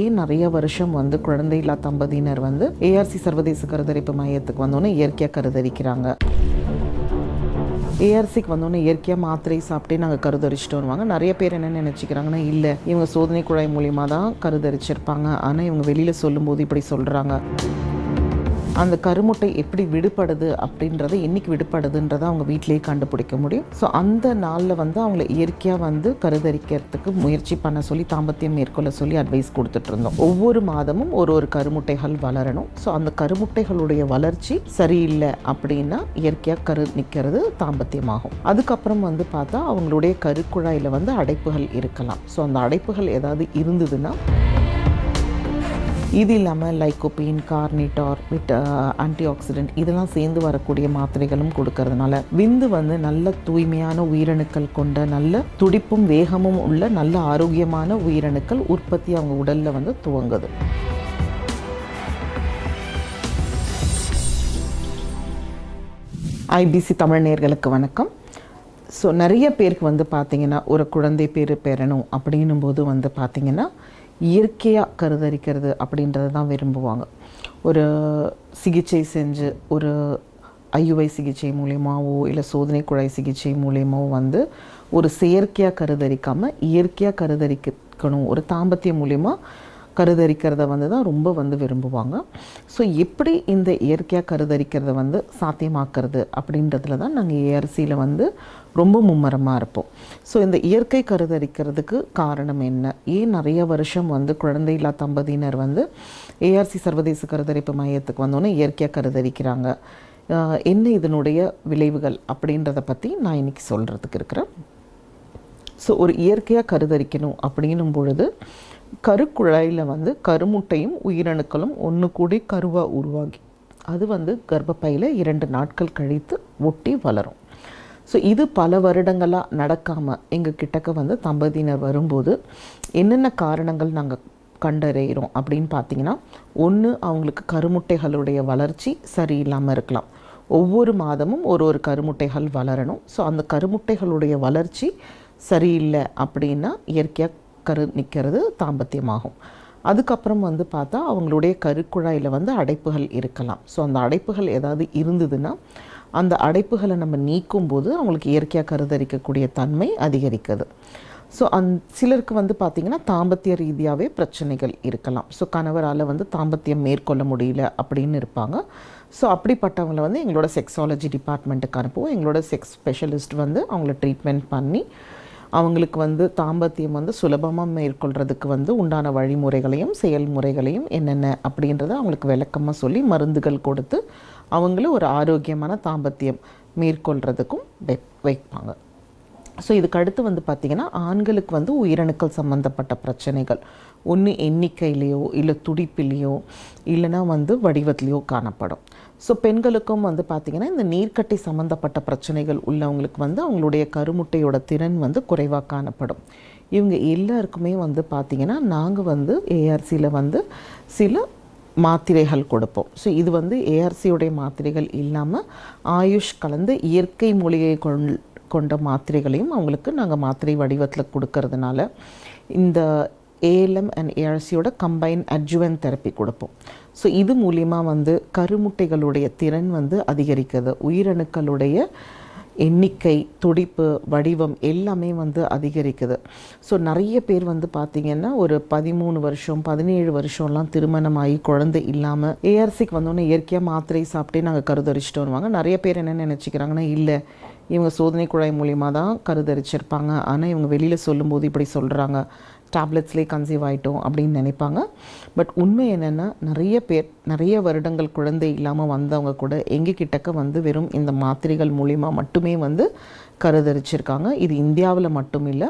ஏன் நிறைய வருஷம் வந்து குழந்தை இல்லா தம்பதியினர் வந்து ஏஆர்சி சர்வதேச கருதரிப்பு மையத்துக்கு வந்தோன்னே இயற்கையாக கருதரிக்கிறாங்க. ஏஆர்சிக்கு வந்தோடனே இயற்கையாக மாத்திரை சாப்பிட்டே நாங்கள் கருதரிச்சிட்டு வருவாங்க. நிறைய பேர் என்ன நினச்சிக்கிறாங்கன்னா இல்லை இவங்க சோதனை குழாய் மூலியமாக தான் கருதரிச்சிருப்பாங்க. ஆனால் இவங்க வெளியில் சொல்லும்போது இப்படி சொல்கிறாங்க அந்த கருமுட்டை எப்படி விடுபடுது அப்படின்றத என்றைக்கு விடுபடுதுன்றதை அவங்க வீட்டிலேயே கண்டுபிடிக்க முடியும். ஸோ அந்த நாளில் வந்து அவங்கள இயற்கையாக வந்து கருதரிக்கிறதுக்கு முயற்சி பண்ண சொல்லி தாம்பத்தியம் மேற்கொள்ள சொல்லி அட்வைஸ் கொடுத்துட்டு இருந்தோம். ஒவ்வொரு மாதமும் ஒரு ஒரு கருமுட்டைகள் வளரணும். ஸோ அந்த கருமுட்டைகளுடைய வளர்ச்சி சரியில்லை அப்படின்னா இயற்கையாக கரு நிற்கிறது தாம்பத்தியமாகும். அதுக்கப்புறம் வந்து பார்த்தா அவங்களுடைய கருக்குழாயில் வந்து அடைப்புகள் இருக்கலாம். ஸோ அந்த அடைப்புகள் ஏதாவது இருந்ததுன்னா இது இல்லாமல் லைக்கோபீன் கார்னிட்டார் விட் ஆன்டி ஆக்சிடென்ட் இதெல்லாம் சேர்ந்து வரக்கூடிய மாத்திரைகளும் கொடுக்கறதுனால விந்து வந்து நல்ல தூய்மையான உயிரணுக்கள் கொண்ட நல்ல துடிப்பும் வேகமும் உள்ள நல்ல ஆரோக்கியமான உயிரணுக்கள் உற்பத்தி அவங்க உடலில் வந்து துவங்குது. ஐபிசி தமிழ் நேர்களுக்கு வணக்கம். ஸோ நிறைய பேருக்கு வந்து பார்த்திங்கன்னா ஒரு குழந்தை பேர் பெறணும் அப்படின்னும் போது வந்து பார்த்திங்கன்னா இயற்கையாக கருதரிக்கிறது அப்படின்றத தான் விரும்புவாங்க. ஒரு சிகிச்சை செஞ்சு ஒரு ஐயுவை சிகிச்சை மூலியமாகவோ இல்லை சோதனை குழாய் சிகிச்சை மூலியமாவோ வந்து ஒரு செயற்கையாக கருதரிக்காமல் இயற்கையாக கருதரிக்கணும். ஒரு தாம்பத்தியம் மூலியமாக கருதரிக்கிறத வந்து தான் ரொம்ப வந்து விரும்புவாங்க. ஸோ எப்படி இந்த இயற்கையாக கருதரிக்கிறத வந்து சாத்தியமாக்குறது அப்படின்றதுல தான் நாங்கள் ஏஆர்சியில் வந்து ரொம்ப மும்மரமாக இருப்போம். ஸோ இந்த இயற்கை கருதரிக்கிறதுக்கு காரணம் என்ன? ஏன் நிறைய வருஷம் வந்து குழந்தை இல்லா தம்பதியினர் வந்து ஏஆர்சி சர்வதேச கருதரிப்பு மையத்துக்கு வந்தோன்னே இயற்கையாக கருதரிக்கிறாங்க. என்ன இதனுடைய விளைவுகள் அப்படின்றத பற்றி நான் இன்றைக்கி சொல்கிறதுக்கு இருக்கிறேன். ஸோ ஒரு இயற்கையாக கருதரிக்கணும் அப்படின்னும் பொழுது கருக்குழாயில் வந்து கருமுட்டையும் உயிரணுக்களும் ஒன்று கூடி கருவாக உருவாகி. அது வந்து கர்ப்பப்பையில் இரண்டு நாட்கள் கழித்து ஒட்டி வளரும். ஸோ இது பல வருடங்களாக நடக்காமல் எங்கள் கிட்டக்க வந்து தம்பதியினர் வரும்போது என்னென்ன காரணங்கள் நாங்கள் கண்டறிகிறோம் அப்படின்னு பார்த்தீங்கன்னா ஒன்று அவங்களுக்கு கருமுட்டைகளுடைய வளர்ச்சி சரியில்லாமல் இருக்கலாம். ஒவ்வொரு மாதமும் ஒரு ஒரு கருமுட்டைகள் வளரணும். ஸோ அந்த கருமுட்டைகளுடைய வளர்ச்சி சரியில்லை அப்படின்னா இயற்கையாக கரு நிற்கிறது தாம்பத்தியமாகும். அதுக்கப்புறம் வந்து பார்த்தா அவங்களுடைய கருக்குழாயில் வந்து அடைப்புகள் இருக்கலாம். ஸோ அந்த அடைப்புகள் ஏதாவது இருந்ததுன்னா அந்த அடைப்புகளை நம்ம நீக்கும் போது அவங்களுக்கு இயற்கையாக கருதரிக்கக்கூடிய தன்மை அதிகரிக்குது. ஸோ அந் சிலருக்கு வந்து பார்த்திங்கன்னா தாம்பத்திய ரீதியாகவே பிரச்சனைகள் இருக்கலாம். ஸோ கணவரால் வந்து தாம்பத்தியம் மேற்கொள்ள முடியல அப்படின்னு இருப்பாங்க. ஸோ அப்படிப்பட்டவங்கள வந்து எங்களோட செக்ஸாலஜி டிபார்ட்மெண்ட்டுக்கு அனுப்புவோம். எங்களோட செக்ஸ் ஸ்பெஷலிஸ்ட் வந்து அவங்கள ட்ரீட்மெண்ட் பண்ணி அவங்களுக்கு வந்து தாம்பத்தியம் வந்து சுலபமாக மேற்கொள்கிறதுக்கு வந்து உண்டான வழிமுறைகளையும் செயல்முறைகளையும் என்னென்ன அப்படின்றத அவங்களுக்கு விளக்கமாக சொல்லி மருந்துகள் கொடுத்து அவங்கள ஒரு ஆரோக்கியமான தாம்பத்தியம் மேற்கொள்கிறதுக்கும் வெ- வைப்பாங்க. ஸோ இதுக்கு அடுத்து வந்து பார்த்திங்கன்னா ஆண்களுக்கு வந்து உயிரணுக்கள் சம்மந்தப்பட்ட பிரச்சனைகள். ஒன்று எண்ணிக்கையிலையோ இல்லை துடிப்பிலையோ இல்லைன்னா வந்து வடிவத்திலையோ காணப்படும். ஸோ பெண்களுக்கும் வந்து பார்த்திங்கன்னா இந்த நீர்க்கட்டி சம்மந்தப்பட்ட பிரச்சனைகள் உள்ளவங்களுக்கு வந்து அவங்களுடைய கருமுட்டையோட திறன் வந்து குறைவாக காணப்படும். இவங்க எல்லாருக்குமே வந்து பார்த்திங்கன்னா நாங்கள் வந்து ஏஆர்சியில் வந்து சில மாத்திரைகள் கொடுப்போம். ஸோ இது வந்து ஏஆர்சியுடைய மாத்திரைகள் இல்லாமல் ஆயுஷ் கலந்து இயற்கை மூலிகை கொண்ட மாத்திரைகளையும் அவங்களுக்கு நாங்கள் மாத்திரை வடிவத்தில் கொடுக்கறதுனால இந்த ஏஎல்எம் அண்ட் ஏஆர்சியோட கம்பைன் அட்ஜுவன் தெரப்பி கொடுப்போம். ஸோ இது மூலிமா வந்து கருமுட்டைகளுடைய திறன் வந்து அதிகரிக்கிறது. உயிரணுக்களுடைய எண்ணிக்கை துடிப்பு வடிவம் எல்லாமே வந்து அதிகரிக்குது. ஸோ நிறைய பேர் வந்து பார்த்திங்கன்னா ஒரு பதிமூணு வருஷம் பதினேழு வருஷம்லாம் திருமணமாகி குழந்தை இல்லாமல் ஏஆர்சிக்கு வந்தோன்னே இயற்கையாக மாத்திரை சாப்பிட்டே நாங்கள் கருதரிச்சிட்டு வருவாங்க. நிறைய பேர் என்ன நினச்சிக்கிறாங்கன்னா இல்லை இவங்க சோதனை குழாய் மூலியமாக தான் கருதரிச்சிருப்பாங்க. ஆனால் இவங்க வெளியில் சொல்லும்போது இப்படி சொல்கிறாங்க டேப்லெட்ஸ்லேயே கன்சீவ் ஆகிட்டோம் அப்படின்னு நினைப்பாங்க. பட் உண்மை என்னென்னா நிறைய பேர் நிறைய வருடங்கள் குழந்தை இல்லாமல் வந்தவங்க கூட எங்கள் கிட்டக்க வந்து வெறும் இந்த மாத்திரைகள் மூலிமா மட்டுமே வந்து கருதரிச்சிருக்காங்க. இது இந்தியாவில் மட்டும் இல்லை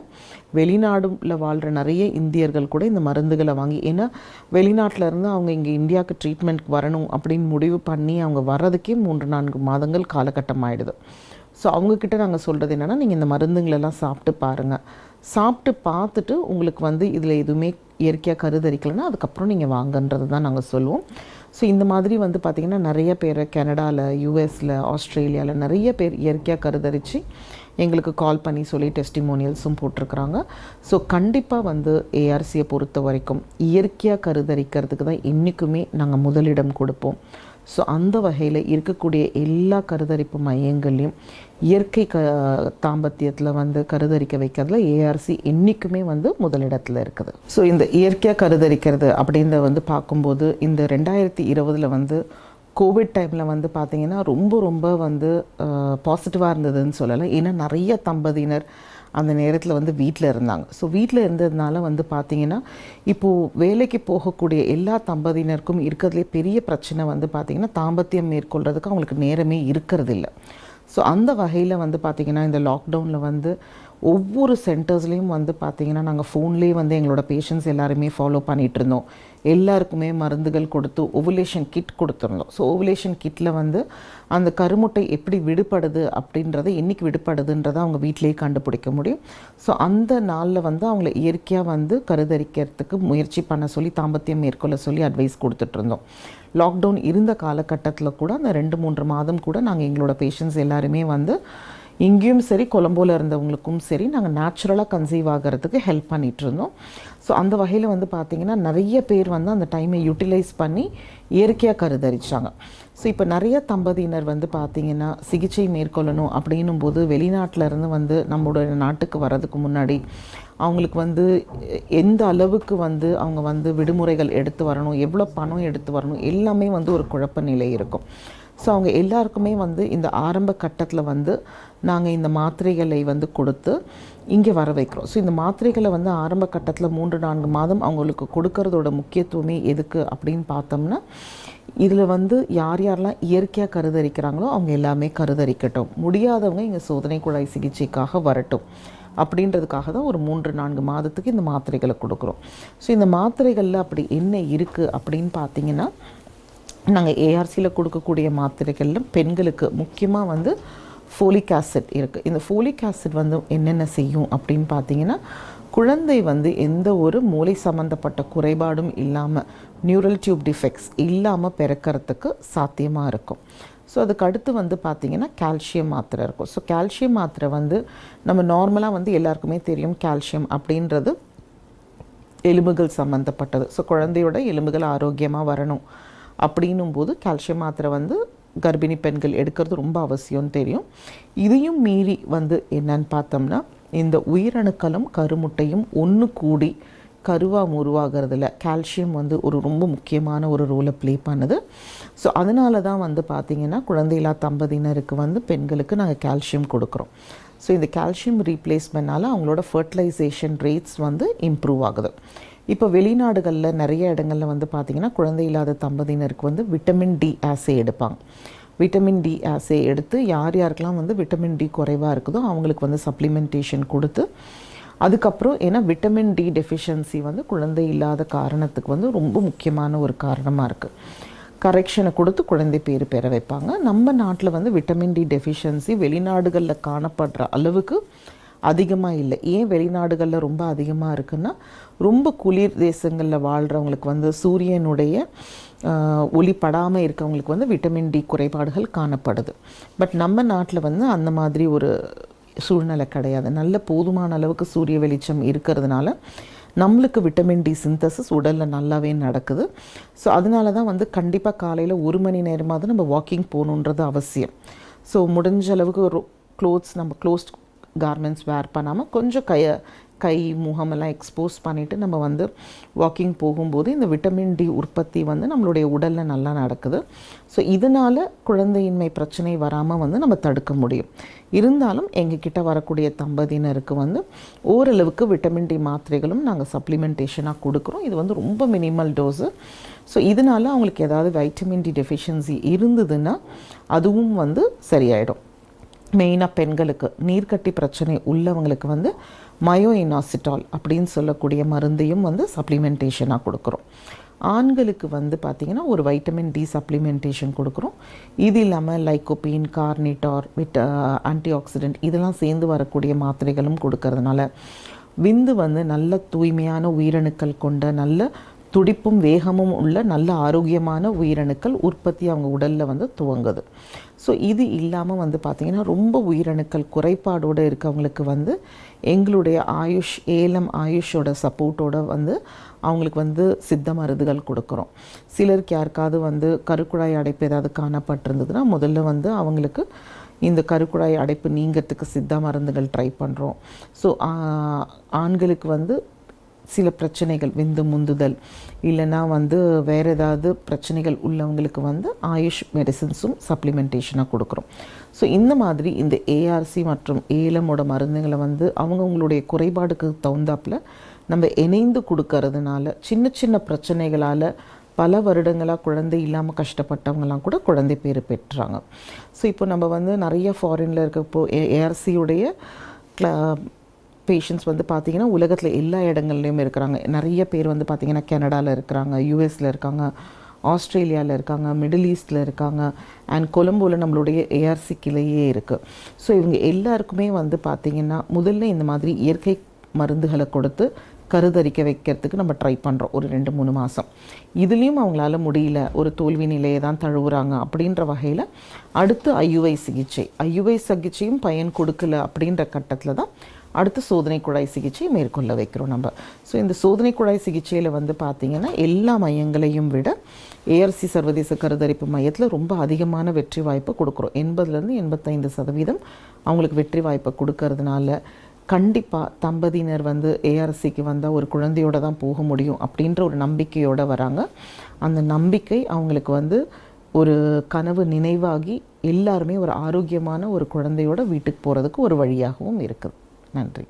வெளிநாடுல வாழ்கிற நிறைய இந்தியர்கள் கூட இந்த மருந்துகளை வாங்கி ஏன்னா வெளிநாட்டில் இருந்து அவங்க இங்கே இந்தியாவுக்கு ட்ரீட்மெண்ட் வரணும் அப்படின்னு முடிவு பண்ணி அவங்க வர்றதுக்கே மூன்று நான்கு மாதங்கள் காலகட்டம் ஆகிடுது ஸோ அவங்கக்கிட்ட நாங்கள் சொல்கிறது என்னென்னா நீங்கள் இந்த மருந்துங்களெல்லாம் சாப்பிட்டு பாருங்கள் சாப்பிட்டு பார்த்துட்டு உங்களுக்கு வந்து இதில் எதுவுமே இயற்கையாக கருதரிக்கலைன்னா அதுக்கப்புறம் நீங்கள் வாங்கன்றது தான் நாங்கள் சொல்லுவோம். ஸோ இந்த மாதிரி வந்து பார்த்திங்கன்னா நிறைய பேர் கனடாவில் யூஎஸில் ஆஸ்திரேலியாவில் நிறைய பேர் இயற்கையாக கருதரித்து எங்களுக்கு கால் பண்ணி சொல்லி டெஸ்டிமோனியல்ஸும் போட்டிருக்கிறாங்க. ஸோ கண்டிப்பாக வந்து ஏஆர்சியை பொறுத்த வரைக்கும் இயற்கையாக கருதரிக்கிறதுக்கு தான் என்றைக்குமே நாங்கள் முதலிடம் கொடுப்போம். ஸோ அந்த வகையில் இருக்கக்கூடிய எல்லா கருதரிப்பு மையங்கள்லையும் இயற்கை க தாம்பத்தியத்தில் வந்து கருதரிக்க வைக்கிறதுல ஏஆர்சி என்றைக்குமே வந்து முதலிடத்தில் இருக்குது. ஸோ இந்த இயற்கையாக கருதரிக்கிறது அப்படின்றத வந்து பார்க்கும்போது இந்த ரெண்டாயிரத்தி இருபதில் வந்து கோவிட் டைமில் வந்து பார்த்திங்கன்னா ரொம்ப ரொம்ப வந்து பாசிட்டிவாக இருந்ததுன்னு சொல்லலாம் ஏன்னா நிறைய தம்பதியினர் அந்த நேரத்தில் வந்து வீட்டில் இருந்தாங்க. ஸோ வீட்டில் இருந்ததுனால வந்து பார்த்திங்கன்னா இப்போது வேலைக்கு போகக்கூடிய எல்லா தம்பதியினருக்கும் இருக்கிறதுலே பெரிய பிரச்சனை வந்து பார்த்திங்கன்னா தாம்பத்தியம் மேற்கொள்கிறதுக்கு அவங்களுக்கு நேரமே இருக்கிறதில்ல. ஸோ அந்த வகையில் வந்து பார்த்திங்கன்னா இந்த லாக்டவுனில் வந்து ஒவ்வொரு சென்டர்ஸ்லேயும் வந்து பார்த்திங்கன்னா நாங்கள் ஃபோன்லேயே வந்து எங்களோட பேஷண்ட்ஸ் எல்லாருமே ஃபாலோ பண்ணிகிட்டு இருந்தோம். எல்லாருக்குமே மருந்துகள் கொடுத்து ஓவுலேஷன் கிட் கொடுத்துருந்தோம் ஸோ ஓவுலேஷன் கிட்டில் வந்து அந்த கருமுட்டை எப்படி விடுபடுது அப்படின்றத என்னைக்கு விடுபடுதுன்றதை அவங்க வீட்டிலேயே கண்டுபிடிக்க முடியும். ஸோ அந்த நாளில் வந்து அவங்கள இயற்கையாக வந்து கருதரிக்கிறதுக்கு முயற்சி பண்ண சொல்லி தாம்பத்தியம் மேற்கொள்ள சொல்லி அட்வைஸ் கொடுத்துட்ருந்தோம் லாக்டவுன் இருந்த காலகட்டத்தில் கூட அந்த ரெண்டு மூன்று மாதம் கூட நாங்கள் எங்களோட பேஷண்ட்ஸ் எல்லாருமே வந்து இங்கேயும் சரி கொலம்போவில் இருந்தவங்களுக்கும் சரி நாங்கள் நேச்சுரலாக கன்சீவ் ஆகிறதுக்கு ஹெல்ப் பண்ணிகிட்டு இருந்தோம். ஸோ அந்த வகையில் வந்து பார்த்திங்கன்னா நிறைய பேர் வந்து அந்த டைமை யூட்டிலைஸ் பண்ணி இயற்கையாக கருதரிச்சாங்க. ஸோ இப்போ நிறைய தம்பதியினர் வந்து பார்த்திங்கன்னா சிகிச்சை மேற்கொள்ளணும் அப்படின்னும் போது வெளிநாட்டிலேருந்து வந்து நம்மளுடைய நாட்டுக்கு வர்றதுக்கு முன்னாடி அவங்களுக்கு வந்து எந்த அளவுக்கு வந்து அவங்க வந்து விடுமுறைகள் எடுத்து வரணும் எவ்வளோ பணம் எடுத்து வரணும் எல்லாமே வந்து ஒரு குழப்ப நிலை இருக்கும். ஸோ அவங்க எல்லாருக்குமே வந்து இந்த ஆரம்ப கட்டத்தில் வந்து நாங்கள் இந்த மாத்திரைகளை வந்து கொடுத்து இங்கே வர வைக்கிறோம். ஸோ இந்த மாத்திரைகளை வந்து ஆரம்ப கட்டத்தில் மூன்று நான்கு மாதம் அவங்களுக்கு கொடுக்கறதோட முக்கியத்துவமே எதுக்கு அப்படின்னு பார்த்தோம்னா இதில் வந்து யார் யாரெல்லாம் இயற்கையாக கருதரிக்கிறாங்களோ அவங்க எல்லாமே கருதரிக்கட்டும். முடியாதவங்க இங்கே சோதனை குழாய் சிகிச்சைக்காக வரட்டும். அப்படின்றதுக்காக தான் ஒரு மூன்று நான்கு மாதத்துக்கு இந்த மாத்திரைகளை கொடுக்குறோம். ஸோ இந்த மாத்திரைகளில் அப்படி என்ன இருக்குது அப்படின்னு பார்த்தீங்கன்னா நாங்கள் ஏஆர்சியில் கொடுக்கக்கூடிய மாத்திரைகளில் பெண்களுக்கு முக்கியமாக வந்து ஃபோலிக் ஆசிட் இருக்குது இந்த ஃபோலிக் ஆசிட் வந்து என்னென்ன செய்யும் அப்படின்னு பார்த்தீங்கன்னா குழந்தை வந்து எந்த ஒரு மூளை சம்மந்தப்பட்ட குறைபாடும் இல்லாமல் நியூரல் டியூப் டிஃபெக்ட்ஸ் இல்லாமல் பிறக்கிறதுக்கு சாத்தியமாக இருக்கும். ஸோ அதுக்கு அடுத்து வந்து பார்த்திங்கன்னா கால்சியம் மாத்திரை இருக்கும். ஸோ கால்சியம் மாத்திரை வந்து நம்ம நார்மலாக வந்து எல்லாருக்குமே தெரியும் கால்சியம் அப்படின்றது எலும்புகள் சம்மந்தப்பட்டது ஸோ குழந்தையோட எலும்புகள் ஆரோக்கியமாக வரணும். அப்படின்னும் போது கால்சியம் மாத்திரை வந்து கர்ப்பிணி பெண்கள் எடுக்கிறது ரொம்ப அவசியம்னு தெரியும். இதையும் மீறி வந்து என்னன்னு பார்த்தோம்னா இந்த உயிரணுக்களும் கருமுட்டையும் ஒன்று கூடி கருவாக உருவாகிறதுல கால்சியம் வந்து ஒரு ரொம்ப முக்கியமான ஒரு ரோலை ப்ளே பண்ணுது. ஸோ அதனால தான் வந்து பார்த்திங்கன்னா குழந்தையில்லா தம்பதியினருக்கு வந்து பெண்களுக்கு நாங்கள் கால்சியம் கொடுக்குறோம். ஸோ இந்த கால்சியம் ரீப்ளேஸ்மெண்ட்னால அவங்களோட ஃபர்டிலைசேஷன் ரேட்ஸ் வந்து இம்ப்ரூவ் ஆகுது. இப்போ வெளிநாடுகளில் நிறைய இடங்களில் வந்து பார்த்திங்கன்னா குழந்தை இல்லாத தம்பதியினருக்கு வந்து விட்டமின் டி ஆசை எடுப்பாங்க. விட்டமின் டி ஆசை எடுத்து யார் யாருக்கெல்லாம் வந்து விட்டமின் டி குறைவாக இருக்குதோ அவங்களுக்கு வந்து சப்ளிமெண்டேஷன் கொடுத்து அதுக்கப்புறம் ஏன்னா விட்டமின் டி டெஃபிஷியன்சி வந்து குழந்தை இல்லாத காரணத்துக்கு வந்து ரொம்ப முக்கியமான ஒரு காரணமாக இருக்குது கரெக்ஷனை கொடுத்து குழந்தை பேர் பெற வைப்பாங்க. நம்ம நாட்டில் வந்து விட்டமின் டி டெஃபிஷியன்சி வெளிநாடுகளில் காணப்படுற அளவுக்கு அதிகமாக இல்லை. ஏன் வெளிநாடுகளில் ரொம்ப அதிகமாக இருக்குன்னா ரொம்ப குளிர் தேசங்களில் வாழ்கிறவங்களுக்கு வந்து சூரியனுடைய ஒளிப்படாமல் இருக்கவங்களுக்கு வந்து விட்டமின் டி குறைபாடுகள் காணப்படுது. பட் நம்ம நாட்டில் வந்து அந்த மாதிரி ஒரு சூழ்நிலை கிடையாது. நல்ல போதுமான அளவுக்கு சூரிய வெளிச்சம் இருக்கிறதுனால நம்மளுக்கு விட்டமின் டி சிந்தசிஸ் உடலில் நல்லாவே நடக்குது. ஸோ அதனால தான் வந்து கண்டிப்பாக காலையில் ஒரு மணி நேரமாவது நம்ம வாக்கிங் போகணுன்றது அவசியம். ஸோ முடிஞ்ச அளவுக்கு ஒரு க்ளோத்ஸ் நம்ம க்ளோஸ்ட் கார்மெண்ட்ஸ் வேர் பண்ணாமல் கொஞ்சம் கையை கை முகமெல்லாம் எக்ஸ்போஸ் பண்ணிவிட்டு நம்ம வந்து வாக்கிங் போகும்போது இந்த விட்டமின் டி உற்பத்தி வந்து நம்மளுடைய உடலில் நல்லா நடக்குது. ஸோ இதனால் குழந்தையின்மை பிரச்சனை வராமல் வந்து நம்ம தடுக்க முடியும். இருந்தாலும் எங்ககிட்ட வரக்கூடிய தம்பதியினருக்கு வந்து ஓரளவுக்கு விட்டமின் டி மாத்திரைகளும் நாங்கள் சப்ளிமெண்டேஷனாக கொடுக்குறோம். இது வந்து ரொம்ப மினிமல் டோஸு ஸோ இதனால் அவங்களுக்கு ஏதாவது வைட்டமின் டி டெஃபிஷியன்சி இருந்ததுன்னா அதுவும் வந்து சரியாயிடும். மெயினாக பெண்களுக்கு நீர்க்கட்டி பிரச்சனை உள்ளவங்களுக்கு வந்து மயோ இனாசிட்டால் அப்படின்னு சொல்லக்கூடிய மருந்தையும் வந்து சப்ளிமெண்டேஷனாக கொடுக்குறோம். ஆண்களுக்கு வந்து பார்த்திங்கன்னா ஒரு வைட்டமின் டி சப்ளிமெண்டேஷன் கொடுக்குறோம். இது இல்லாமல் லைக்கோபீன் கார்னிட்டார் விட் ஆன்டி ஆக்சிடென்ட் இதெல்லாம் சேர்ந்து வரக்கூடிய மாத்திரைகளும் கொடுக்கறதுனால விந்து வந்து நல்ல தூய்மையான உயிரணுக்கள் கொண்ட நல்ல துடிப்பும் வேகமும் உள்ள நல்ல ஆரோக்கியமான உயிரணுக்கள் உற்பத்தி அவங்க உடலில் வந்து துவங்குது. ஸோ இது இல்லாமல் வந்து பார்த்திங்கன்னா ரொம்ப உயிரணுக்கள் குறைபாடோடு இருக்கவங்களுக்கு வந்து எங்களுடைய ஆயுஷ் ஏலம் ஆயுஷோட சப்போர்ட்டோட வந்து அவங்களுக்கு வந்து சித்த மருந்துகள் கொடுக்குறோம். சிலருக்கு யாருக்காவது வந்து கருக்குழாய் அடைப்பு ஏதாவது காணப்பட்டிருந்ததுன்னா முதல்ல வந்து அவங்களுக்கு இந்த கருக்குழாய் அடைப்பு நீங்கிறதுக்கு சித்த மருந்துகள் ட்ரை பண்ணுறோம் ஸோ ஆண்களுக்கு வந்து சில பிரச்சனைகள் விந்து முந்துதல். இல்லைன்னா வந்து வேறு ஏதாவது பிரச்சனைகள் உள்ளவங்களுக்கு வந்து ஆயுஷ் மெடிசின்ஸும் சப்ளிமெண்டேஷனாக கொடுக்குறோம். ஸோ இந்த மாதிரி இந்த ஏஆர்சி மற்றும் ஏலமோட மருந்துகளை வந்து அவங்கவுங்களுடைய குறைபாடுக்கு தகுந்தாப்பில் நம்ம இணைந்து கொடுக்கறதுனால சின்ன சின்ன பிரச்சனைகளால் பல வருடங்களாக குழந்தை இல்லாமல் கஷ்டப்பட்டவங்கலாம் கூட குழந்தை பேர் பெற்றாங்க. ஸோ இப்போ நம்ம வந்து நிறைய ஃபாரினில் இருக்கப்போ ஏஆர்சியுடைய பேஷண்ட்ஸ் வந்து பார்த்திங்கன்னா உலகத்தில் எல்லா இடங்கள்லையும் இருக்கிறாங்க. நிறைய பேர் வந்து பார்த்திங்கன்னா கனடாவில் இருக்கிறாங்க யூஎஸில் இருக்காங்க ஆஸ்திரேலியாவில் இருக்காங்க மிடில் ஈஸ்டில் இருக்காங்க அண்ட் கொலம்போவில் நம்மளுடைய ஏஆர்சி கிளையே இருக்குது ஸோ இவங்க எல்லாருக்குமே வந்து பார்த்திங்கன்னா முதல்ல இந்த மாதிரி இயற்கை மருந்துகளை கொடுத்து கருதரிக்க வைக்கிறதுக்கு நம்ம ட்ரை பண்ணுறோம் ஒரு ரெண்டு மூணு மாதம் இதுலேயும் அவங்களால முடியல. ஒரு தோல்வி நிலையை தான் தழுவுறாங்க அப்படின்ற வகையில் அடுத்து ஐயுஐ சிகிச்சை. ஐயுவை சிகிச்சையும் பயன் கொடுக்கல அப்படின்ற கட்டத்தில் தான் அடுத்து சோதனை குழாய் சிகிச்சை மேற்கொள்ள வைக்கிறோம் நம்ம. ஸோ இந்த சோதனை குழாய் சிகிச்சையில் வந்து பார்த்திங்கன்னா எல்லா மையங்களையும் விட ஏஆர்சி சர்வதேச கருதரிப்பு மையத்தில் ரொம்ப அதிகமான வெற்றி வாய்ப்பு கொடுக்குறோம். எண்பதுலேருந்து எண்பத்தைந்து சதவீதம் அவங்களுக்கு வெற்றி வாய்ப்பை கொடுக்கறதுனால கண்டிப்பாக தம்பதியினர் வந்து ஏஆர்சிக்கு வந்தால் ஒரு குழந்தையோட தான் போக முடியும் அப்படின்ற ஒரு நம்பிக்கையோடு வராங்க. அந்த நம்பிக்கை அவங்களுக்கு வந்து ஒரு கனவு நினைவாகி எல்லாருமே ஒரு ஆரோக்கியமான ஒரு குழந்தையோட வீட்டுக்கு போகிறதுக்கு ஒரு வழியாகவும் இருக்குது. நன்றி